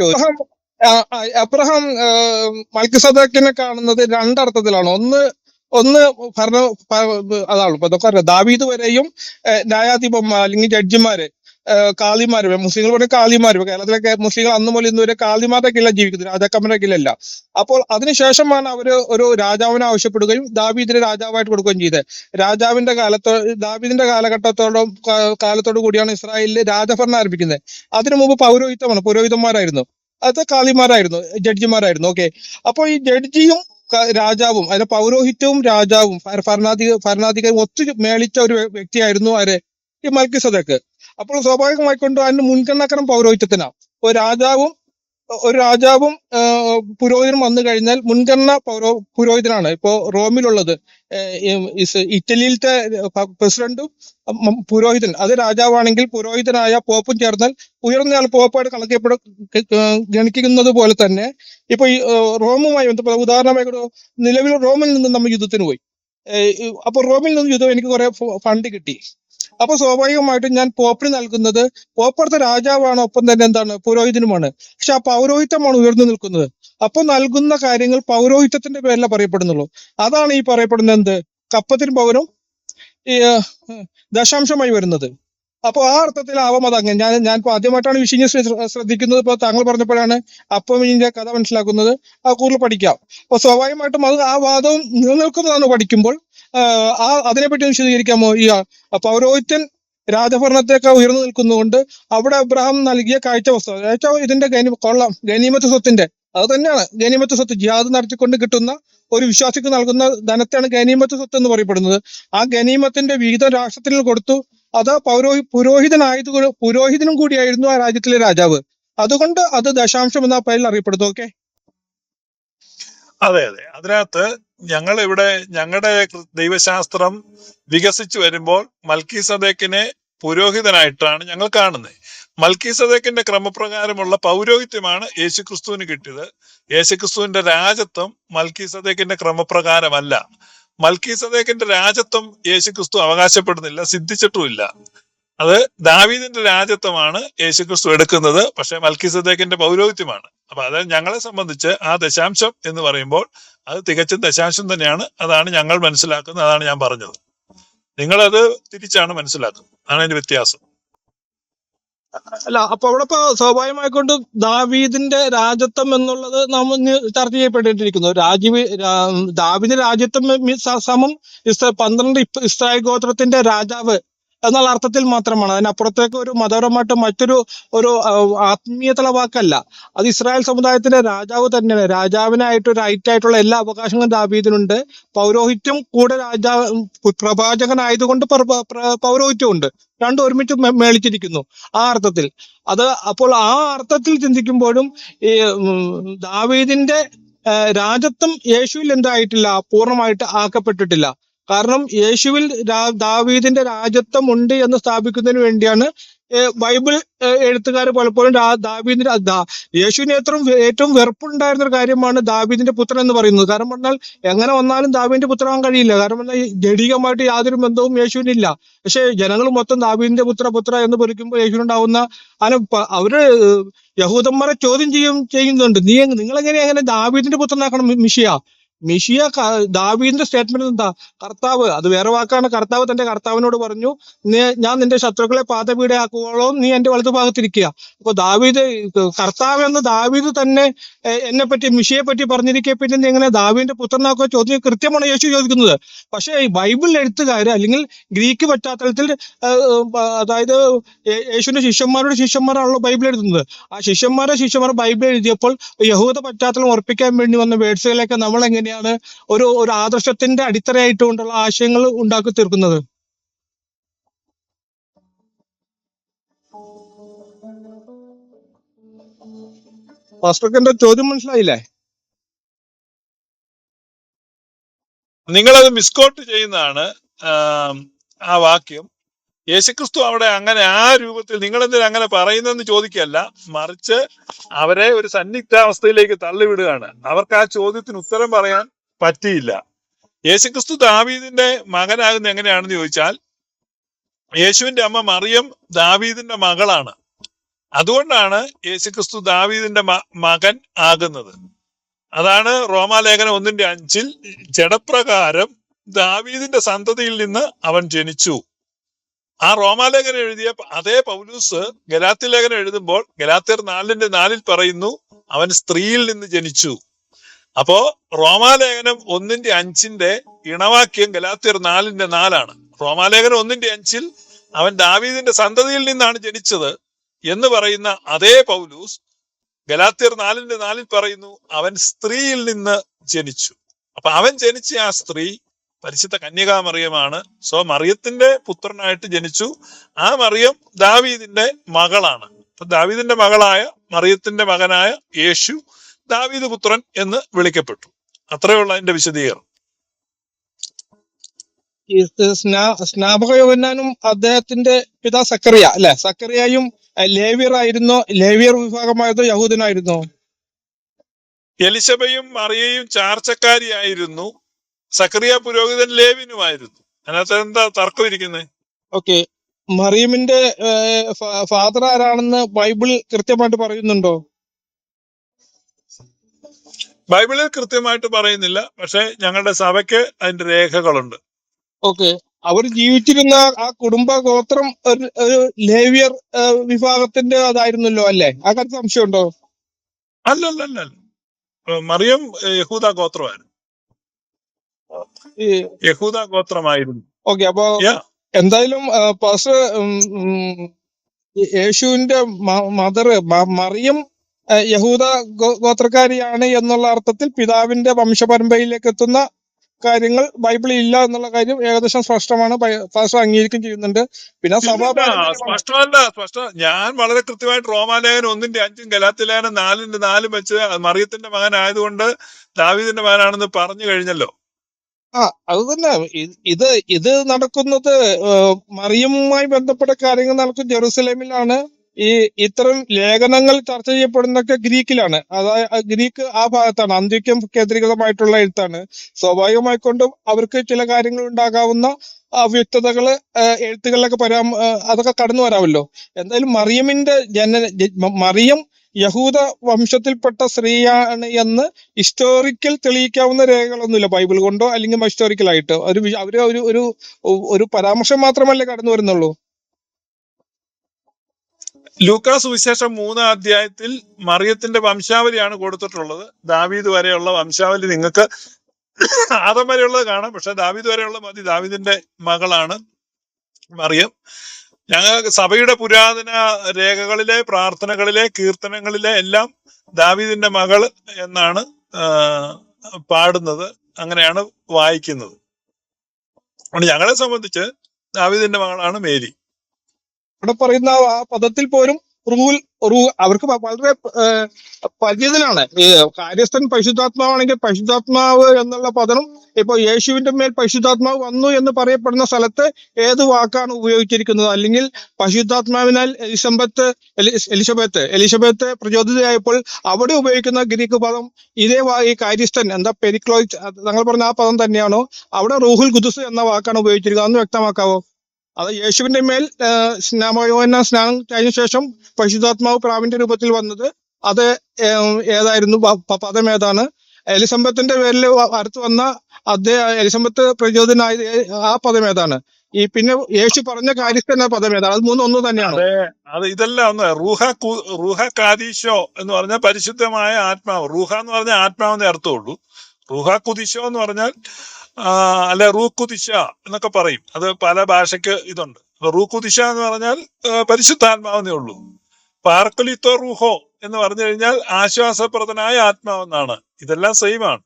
Abraham Abraham മൽക്കിസദക്കിനെ കാണുന്നത് രണ്ടർത്ഥത്തിലാണ്. ഒന്ന് ഒന്ന് ഭരണ അതാണ്. ഇപ്പൊ ദാവീദ് വരെയും ന്യായാധിപന്മാർ അല്ലെങ്കിൽ ജഡ്ജിമാര് കാളിമാര് മുസ്ലിങ്ങൾ പറഞ്ഞ കാളിമാരും കേരളത്തിലെ മുസ്ലിങ്ങൾ അന്ന് മുതൽ ഇന്ന് വരെ കാളിമാരുടെ കീഴിലാണ് ജീവിക്കുന്നത് രാജാക്കന്മാരുടെ കീഴിലല്ല അപ്പോൾ അതിനുശേഷമാണ് അവർ ഒരു രാജാവിനെ ആവശ്യപ്പെടുകയും ദാവീദിനെ രാജാവായിട്ട് കൊടുക്കുകയും ചെയ്തത്. രാജാവിന്റെ കാലത്തോ ദാവീദിന്റെ കാലഘട്ടത്തോടും കാലത്തോടു കൂടിയാണ് ഇസ്രായേലിൽ രാജഭരണം ആരംഭിക്കുന്നത്. അതിനു മുമ്പ് പൗരോഹിത്യമാണ് പുരോഹിതന്മാരായിരുന്നു. അത് കാളിമാരായിരുന്നു ജഡ്ജിമാരായിരുന്നു ഓക്കെ അപ്പോൾ ഈ ജഡ്ജിയും രാജാവും അതിന്റെ പൗരോഹിത്യവും രാജാവും ഭര- ഭരണാധിക ഭരണാധികാരി ഒത്തു മേളിച്ച ഒരു വ്യക്തിയായിരുന്നു ആര്? ഈ മൽക്കിസദക്ക്. അപ്പോൾ സ്വാഭാവികമായിക്കൊണ്ട് അതിന് മുൻഗണനാക്രമം പൗരോഹിത്യത്തിനാണ് ഒരു രാജാവും ഒരു രാജാവും പുരോഹിതനും വന്നു കഴിഞ്ഞാൽ മുൻഗണന പൗരോ പുരോഹിതനാണ്. ഇപ്പോ റോമിലുള്ളത് ഇറ്റലിയിലത്തെ പ്രസിഡന്റും പുരോഹിതൻ. അത് രാജാവാണെങ്കിൽ പുരോഹിതനായ പോപ്പും ചേർന്നാൽ ഉയർന്നയാൾ പോപ്പായിട്ട് കണക്കപ്പെട ഗണിക്കുന്നത് പോലെ തന്നെ ഇപ്പൊ ഈ റോമുമായി ബന്ധപ്പെട്ട ഉദാഹരണമായി നിലവിൽ റോമിൽ നിന്ന് നമ്മൾ യുദ്ധത്തിന് പോയി. അപ്പൊ റോമിൽ നിന്ന് യുദ്ധം എനിക്ക് കുറെ ഫണ്ട് കിട്ടി. അപ്പൊ സ്വാഭാവികമായിട്ടും ഞാൻ പോപ്പിന് നൽകുന്നത് പോപ്പറത്തെ രാജാവാണ് ഒപ്പം തന്നെ എന്താണ് പുരോഹിതനുമാണ്. പക്ഷെ ആ പൗരോഹിത്യമാണ് ഉയർന്നു നിൽക്കുന്നത്. അപ്പൊ നൽകുന്ന കാര്യങ്ങൾ പൗരോഹിത്യത്തിന്റെ പേരില പറയപ്പെടുന്നുള്ളൂ. അതാണ് ഈ പറയപ്പെടുന്ന എന്ത്? കപ്പത്തിന് പൗരം ഈ ദശാംശമായി വരുന്നത്. അപ്പോൾ ആ അർത്ഥത്തിലാവാം അത് അങ്ങനെ. ഞാൻ ഞാൻ ഇപ്പൊ ആദ്യമായിട്ടാണ് വിഷയം ശ്രദ്ധിക്കുന്നത്. ഇപ്പൊ താങ്കൾ പറഞ്ഞപ്പോഴാണ് അപ്പം ഇതിന്റെ കഥ മനസ്സിലാക്കുന്നത്. ആ കൂടുതൽ പഠിക്കാം. അപ്പോൾ സ്വാഭാവികമായിട്ടും അത് ആ വാദവും നിലനിൽക്കുന്നതാണ് പഠിക്കുമ്പോൾ ആ അതിനെപ്പറ്റി വിശദീകരിക്കാമോ? ഈ പൗരോഹിത്യൻ രാജഭരണത്തേക്കാൾ ഉയർന്നു നിൽക്കുന്നതുകൊണ്ട് അവിടെ അബ്രഹാം നൽകിയ കാഴ്ച വസ്തു. കാഴ്ച ഇതിന്റെ ഗനി കൊള്ളാം. ഗനീമത്ത് സ്വത്തിന്റെ. അത് തന്നെയാണ്. ഗനീമത്ത് സ്വത്ത്. ജിഹാദ് നടത്തിക്കൊണ്ട് കിട്ടുന്ന ഒരു വിശ്വാസിക്ക് നൽകുന്ന ധനത്തെയാണ് ഗനീമത്ത് സ്വത്ത് എന്ന് പറയപ്പെടുന്നത്. ആ ഗനീമത്തിന്റെ വിഹിതം രാഷ്ട്രത്തിന് കൊടുത്തു. അത് പൗരോഹി പുരോഹിതനായത് പുരോഹിതനും കൂടിയായിരുന്നു ആ രാജ്യത്തിലെ രാജാവ്. അതുകൊണ്ട് അത് ദശാംശം എന്ന പേരിൽ അറിയപ്പെടുന്നു. ഓക്കെ? അതെ അതെ. അതിനകത്ത് ഞങ്ങൾ ഇവിടെ ഞങ്ങളുടെ ദൈവശാസ്ത്രം വികസിച്ചു വരുമ്പോൾ മൽക്കി സദേക്കിനെ പുരോഹിതനായിട്ടാണ് ഞങ്ങൾ കാണുന്നത്. മൽക്കി സദേക്കിന്റെ ക്രമപ്രകാരമുള്ള പൗരോഹിത്യമാണ് യേശുക്രിസ്തുവിന് കിട്ടിയത്. യേശുക്രിസ്തുവിന്റെ രാജത്വം മൽക്കി സദേക്കിന്റെ ക്രമപ്രകാരമല്ല. മൽക്കി സദേക്കിന്റെ രാജത്വം യേശുക്രിസ്തു അവകാശപ്പെടുന്നില്ല സിദ്ധിച്ചിട്ടുമില്ല. അത് ദാവീദിന്റെ രാജത്വമാണ് യേശുക്രിസ്തു എടുക്കുന്നത് പക്ഷെ മൽക്കി സദേക്കിന്റെ പൗരോഹിത്യമാണ്. അപ്പൊ അതായത് ഞങ്ങളെ സംബന്ധിച്ച് ആ ദശാംശം എന്ന് പറയുമ്പോൾ അത് തികച്ചും ദശാംശം തന്നെയാണ്. അതാണ് ഞങ്ങൾ മനസ്സിലാക്കുന്നത് അതാണ് ഞാൻ പറഞ്ഞത്. നിങ്ങളത് തിരിച്ചാണ് മനസ്സിലാക്കുന്നത്. അതാണ് അതിന്റെ വ്യത്യാസം. അല്ല അപ്പൊ അവിടെ ഇപ്പൊ സ്വാഭാവികമായിക്കൊണ്ട് ദാവീദിന്റെ രാജത്വം എന്നുള്ളത് ഇന്ന് ചർച്ച ചെയ്യപ്പെട്ടിരിക്കുന്നു. രാജീവ് ദാവീദിന്റെ രാജ്യത്വം സമം പന്ത്രണ്ട് ഇസ്രായേൽ ഗോത്രത്തിന്റെ രാജാവ് എന്നുള്ള അർത്ഥത്തിൽ മാത്രമാണ്. അതിനപ്പുറത്തേക്ക് ഒരു മതപരമായിട്ട് മറ്റൊരു ഒരു ആത്മീയ ആത്മീയതല വാക്കല്ല അത് ഇസ്രായേൽ സമുദായത്തിന്റെ രാജാവ് തന്നെയാണ്. രാജാവിനായിട്ട് റൈറ്റ് ആയിട്ടുള്ള എല്ലാ അവകാശങ്ങളും ദാവീദിനുണ്ട് പൗരോഹിത്യം കൂടെ രാജാവ് പ്രവാചകനായതുകൊണ്ട് പ്ര- പ്ര- പൗരോഹിത്യമുണ്ട് രണ്ടും ഒരുമിച്ച് മേളിച്ചിരിക്കുന്നു. ആ അർത്ഥത്തിൽ. അത് അപ്പോൾ ആ അർത്ഥത്തിൽ ചിന്തിക്കുമ്പോഴും ഈ ദാവീദിന്റെ രാജത്വം യേശുവിൽ എന്തായിട്ടില്ല? പൂർണമായിട്ട് ആക്കപ്പെട്ടിട്ടില്ല. കാരണം യേശുവിൽ ദാവീദിന്റെ രാജ്യത്വം ഉണ്ട് എന്ന് സ്ഥാപിക്കുന്നതിന് വേണ്ടിയാണ് ബൈബിൾ എഴുത്തുകാർ പലപ്പോഴും ദാവീദിന്റെ യേശുവിന് ഏറ്റവും ഏറ്റവും വെറുപ്പുണ്ടായിരുന്ന ഒരു കാര്യമാണ് ദാവീദിന്റെ പുത്രൻ എന്ന് പറയുന്നത്. കാരണം പറഞ്ഞാൽ എങ്ങനെ വന്നാലും ദാവീദിന്റെ പുത്രനാകാൻ കഴിയില്ല. കാരണം പറഞ്ഞാൽ ജടികമായിട്ട് യാതൊരു ബന്ധവും യേശുവിനില്ല. പക്ഷെ ജനങ്ങൾ മൊത്തം ദാവീദിന്റെ പുത്ര പുത്ര എന്ന് പൊരിക്കുമ്പോൾ യേശുവിനുണ്ടാവുന്ന അതിന് പ- അവർ യഹൂദന്മാരെ ചോദ്യം ചെയ്യും ചെയ്യുന്നുണ്ട്. നീ നിങ്ങൾ എങ്ങനെ എങ്ങനെ ദാവീദിന്റെ പുത്രനാക്കണം മിഷിയ മിഷിയ ദാവീദിന്റെ സ്റ്റേറ്റ്മെന്റ് എന്താ? കർത്താവ് അത് വേറെ വാക്കാണ്. കർത്താവ് തന്റെ കർത്താവിനോട് പറഞ്ഞു "നീ- ഞാൻ നിന്റെ ശത്രുക്കളെ പാതപീടയാക്കുവോളം നീ എന്റെ വലതു ഭാഗത്തിരിക്കുക. അപ്പൊ ദാവീദ് കർത്താവ് എന്ന് ദാവീദ് തന്നെ എന്നെ പറ്റി മിഷിയെ പറ്റി പറഞ്ഞിരിക്കെ പിന്നെ എങ്ങനെ ദാവീദിന്റെ പുത്രനാക്കുക ചോദ്യം കൃത്യമാണ് യേശു ചോദിക്കുന്നത്. പക്ഷേ ഈ ബൈബിൾ എഴുത്തുകാര് അല്ലെങ്കിൽ ഗ്രീക്ക് പശ്ചാത്തലത്തിൽ അതായത് യേശുവിന്റെ ശിഷ്യന്മാരുടെ ശിഷ്യന്മാരാണല്ലോ ബൈബിൾ എഴുതുന്നത്. ആ ശിഷ്യന്മാരുടെ ശിഷ്യന്മാർ ബൈബിൾ എഴുതിയപ്പോൾ യഹൂദ പശ്ചാത്തലം ഉറപ്പിക്കാൻ വേണ്ടി വന്ന വേഡ്സുകളൊക്കെ നമ്മൾ എങ്ങനെയാണ് ഒരു ഒരു ആദർശത്തിന്റെ അടിത്തറയായിട്ടുകൊണ്ടുള്ള ആശയങ്ങൾ ഉണ്ടാക്കി തീർക്കുന്നത്. പാസ്റ്റർക്ക് എന്റെ ചോദ്യം മനസ്സിലായില്ലേ? നിങ്ങളത് മിസ്കോട്ട് ചെയ്യുന്നതാണ് ആ വാക്യം. യേശുക്രിസ്തു അവിടെ അങ്ങനെ ആ രൂപത്തിൽ നിങ്ങൾ എന്തിനാ അങ്ങനെ പറയുന്നതെന്ന് ചോദിക്കല്ല മറിച്ച് അവരെ ഒരു സന്നിഗ്ധാവസ്ഥയിലേക്ക് തള്ളിവിടുകയാണ്. അവർക്ക് ആ ചോദ്യത്തിന് ഉത്തരം പറയാൻ പറ്റിയില്ല. യേശുക്രിസ്തു ദാവീദിന്റെ മകനാകുന്ന എങ്ങനെയാണെന്ന് ചോദിച്ചാൽ യേശുവിന്റെ അമ്മ മറിയം ദാവീദിന്റെ മകളാണ്. അതുകൊണ്ടാണ് യേശുക്രിസ്തു ദാവീദിന്റെ മകൻ ആകുന്നത്. അതാണ് റോമാലേഖനം ഒന്നിന്റെ അഞ്ചിൽ ജഡപ്രകാരം ദാവീദിന്റെ സന്തതിയിൽ നിന്ന് അവൻ ജനിച്ചു. ആ റോമാലേഖനം എഴുതിയ അതേ പൗലൂസ് ഗലാത്തി ലേഖനം എഴുതുമ്പോൾ ഗലാത്തിയർ നാലിന്റെ നാലിൽ പറയുന്നു അവൻ സ്ത്രീയിൽ നിന്ന് ജനിച്ചു. അപ്പോ റോമാലേഖനം ഒന്നിന്റെ അഞ്ചിന്റെ ഇണവാക്യം ഗലാത്തിയർ നാലിന്റെ നാലാണ്. റോമാലേഖനം ഒന്നിന്റെ അഞ്ചിൽ അവൻ ദാവീദിന്റെ സന്തതിയിൽ നിന്നാണ് ജനിച്ചത് എന്ന് പറയുന്ന അതേ പൗലൂസ് ഗലാത്തിയർ നാലിന്റെ നാലിൽ പറയുന്നു അവൻ സ്ത്രീയിൽ നിന്ന് ജനിച്ചു. അപ്പൊ അവൻ ജനിച്ച ആ സ്ത്രീ പരിശുദ്ധ കന്യകാമറിയമാണ് സോ മറിയത്തിന്റെ പുത്രനായിട്ട് ജനിച്ചു. ആ മറിയം ദാവീദിന്റെ മകളാണ്. അപ്പൊ ദാവീദിന്റെ മകളായ മറിയത്തിന്റെ മകനായ യേശു ദാവീദ് പുത്രൻ എന്ന് വിളിക്കപ്പെട്ടു. അത്രയുള്ള അതിന്റെ വിശദീകരണം. സ്നാപക യോഹന്നാനും അദ്ദേഹത്തിന്റെ പിതാ സക്കറിയ അല്ലെ? സക്കറിയയും ലേവിയർ ആയിരുന്നോ ലേവിയർ വിഭാഗമായതോ യഹൂദനായിരുന്നോ. എലിസബയും മറിയയും ചാർച്ചക്കാരിയായിരുന്നു. സക്രിയ പുരോഹിതൻ ലേവിനുമായിരുന്നു. അതിനകത്ത് എന്താ തർക്കം ഇരിക്കുന്നത് ഓക്കെ. മറിയമിന്റെ ഫാദർ ആരാണെന്ന് ബൈബിൾ കൃത്യമായിട്ട് പറയുന്നുണ്ടോ? ബൈബിളിൽ കൃത്യമായിട്ട് പറയുന്നില്ല. പക്ഷെ ഞങ്ങളുടെ സഭയ്ക്ക് അതിന്റെ രേഖകളുണ്ട്. ഓക്കെ. അവർ ജീവിച്ചിരുന്ന ആ കുടുംബ ഗോത്രം ഒരു ലേവിയർ വിഭാഗത്തിന്റെ അതായിരുന്നല്ലോ അല്ലെ? ആ കാര്യത്തിൽ സംശയമുണ്ടോ? അല്ലല്ലല്ല മറിയം യഹൂദ ഗോത്രമായിരുന്നു യഹൂദ ഗോത്രമായിരുന്നു. ഓക്കെ അപ്പൊ എന്തായാലും പാസ്റ്റർ യേശുവിന്റെ മദർ മറിയം യഹൂദ ഗോത്രക്കാരിയാണ് എന്നുള്ള അർത്ഥത്തിൽ പിതാവിന്റെ വംശപരമ്പരയിലേക്ക് എത്തുന്ന കാര്യങ്ങൾ ബൈബിളിൽ ഇല്ല എന്നുള്ള കാര്യം ഏകദേശം സ്പഷ്ടമാണ്. പാസ്റ്റർ അംഗീകരിക്കുകയും ചെയ്യുന്നുണ്ട്. പിന്നെ സഭാ. സ്പഷ്ടമല്ല സ്പഷ്ട ഞാൻ വളരെ കൃത്യമായിട്ട് റോമാലേഖനം ഒന്നിന്റെ അഞ്ചും ഗലാത്തിലേഖനം നാലിന്റെ നാലും വെച്ച് മറിയത്തിന്റെ മകനായതുകൊണ്ട് ദാവീദിന്റെ മകനാണെന്ന് പറഞ്ഞു കഴിഞ്ഞല്ലോ. ആ അത് തന്നെ. ഇത് ഇത് നടക്കുന്നത് ഏഹ്, മറിയവുമായി ബന്ധപ്പെട്ട കാര്യങ്ങൾ നടക്കുന്നത് ജെറുസലേമിലാണ്. ഈ ഇത്തരം ലേഖനങ്ങൾ ചർച്ച ചെയ്യപ്പെടുന്നതൊക്കെ ഗ്രീക്കിലാണ്. അതായത് ഗ്രീക്ക് ആ ഭാഗത്താണ്. അന്ത്യക്യം കേന്ദ്രീകൃതമായിട്ടുള്ള എഴുത്താണ്. സ്വാഭാവികമായിക്കൊണ്ടും അവർക്ക് ചില കാര്യങ്ങൾ ഉണ്ടാകാവുന്ന അവ്യക്തതകൾ എഴുത്തുകളിലൊക്കെ പരാ അതൊക്കെ കടന്നു വരാമല്ലോ എന്തായാലും മറിയമിന്റെ ജനന മറിയം യഹൂദ വംശത്തിൽപ്പെട്ട സ്ത്രീയാണ് എന്ന് ഹിസ്റ്റോറിക്കൽ തെളിയിക്കാവുന്ന രേഖകളൊന്നുമില്ല. ബൈബിൾ കൊണ്ടോ അല്ലെങ്കിൽ ഹിസ്റ്റോറിക്കൽ ആയിട്ട്. ഒരു അവർ ഒരു ഒരു ഒരു പരാമർശം മാത്രമല്ലേ കടന്നു വരുന്നുള്ളൂ? ലൂക്കാസ് സുവിശേഷം മൂന്നാം അധ്യായത്തിൽ മറിയത്തിന്റെ വംശാവലിയാണ് കൊടുത്തിട്ടുള്ളത്. ദാവീദ് വരെയുള്ള വംശാവലി നിങ്ങൾക്ക് ആദം വരെയുള്ളത് കാണാം. പക്ഷെ ദാവീദ് വരെയുള്ള മതി. ദാവീദിന്റെ മകളാണ് മറിയം. ഞങ്ങൾ സഭയുടെ പുരാതന രേഖകളിലെ പ്രാർത്ഥനകളിലെ കീർത്തനങ്ങളിലെ എല്ലാം ദാവീദിന്റെ മകൾ എന്നാണ് പാടുന്നത്. അങ്ങനെയാണ് വായിക്കുന്നത്. ഞങ്ങളെ സംബന്ധിച്ച് ദാവീദിന്റെ മകളാണ് മേരി. ഇവിടെ പറയുന്ന ആ പദത്തിൽ പോലും റൂൽ റൂ അവർക്ക് വളരെ പരിചിതനാണ്. കാര്യസ്ഥൻ പരിശുദ്ധാത്മാവാണെങ്കിൽ പരിശുദ്ധാത്മാവ് എന്നുള്ള പദം ഇപ്പൊ യേശുവിന്റെ മേൽ പരിശുദ്ധാത്മാവ് വന്നു എന്ന് പറയപ്പെടുന്ന സ്ഥലത്ത് ഏത് വാക്കാണ് ഉപയോഗിച്ചിരിക്കുന്നത്? അല്ലെങ്കിൽ പരിശുദ്ധാത്മാവിനാൽ എലിസബത്ത് എലി- എലിസബത്ത് എലിസബത്ത് പ്രചോദിതയായപ്പോൾ അവിടെ ഉപയോഗിക്കുന്ന ഗ്രീക്ക് പദം ഇതേ ഈ കാര്യസ്ഥൻ എന്താ പെരിക്ലോയിച്ച് തങ്ങൾ പറഞ്ഞ ആ പദം തന്നെയാണോ? അവിടെ റൂഹുൽ ഖുദുസ് എന്ന വാക്കാണ് ഉപയോഗിച്ചിരിക്കുന്നത്. അതൊന്ന് വ്യക്തമാക്കാവോ? അത് യേശുവിന്റെ മേൽ സ്നാമയോന സ്നാനം കഴിഞ്ഞ ശേഷം പരിശുദ്ധാത്മാവ് പ്രാവിന്റെ രൂപത്തിൽ വന്നത് അത് ഏതായിരുന്നു? പദം ഏതാണ്? എലിസബത്തിന്റെ പേരിൽ അടുത്ത് വന്ന അദ്ദേഹം എലിസബത്ത് പ്രചോദനായ ആ പദം ഏതാണ്? ഈ പിന്നെ യേശു പറഞ്ഞ എന്ന പദം ഏതാണ്? അത് മൂന്നും തന്നെയാണ്? അതെ ഇതെല്ലാം ഒന്ന് റൂഹ റൂഹ കാദീശോ എന്ന് പറഞ്ഞ പരിശുദ്ധമായ ആത്മാവ് റൂഹ എന്ന് പറഞ്ഞ ആത്മാവെന്നേ അർത്ഥമുള്ളൂ. റൂഹ കുദിശോ എന്ന് പറഞ്ഞാൽ അല്ലെ റൂക്കുദിശ കുദിശ എന്നൊക്കെ പറയും. അത് പല ഭാഷയ്ക്ക് ഇതുണ്ട്. റൂക്കുദിശ എന്ന് പറഞ്ഞാൽ പരിശുദ്ധാത്മാവെന്നേ ഉള്ളൂ. പാർക്കലിത്തോ റൂഹോ എന്ന് പറഞ്ഞു കഴിഞ്ഞാൽ ആശ്വാസപ്രദനായ ആത്മാവെന്നാണ്. ഇതെല്ലാം സെയിം ആണ്.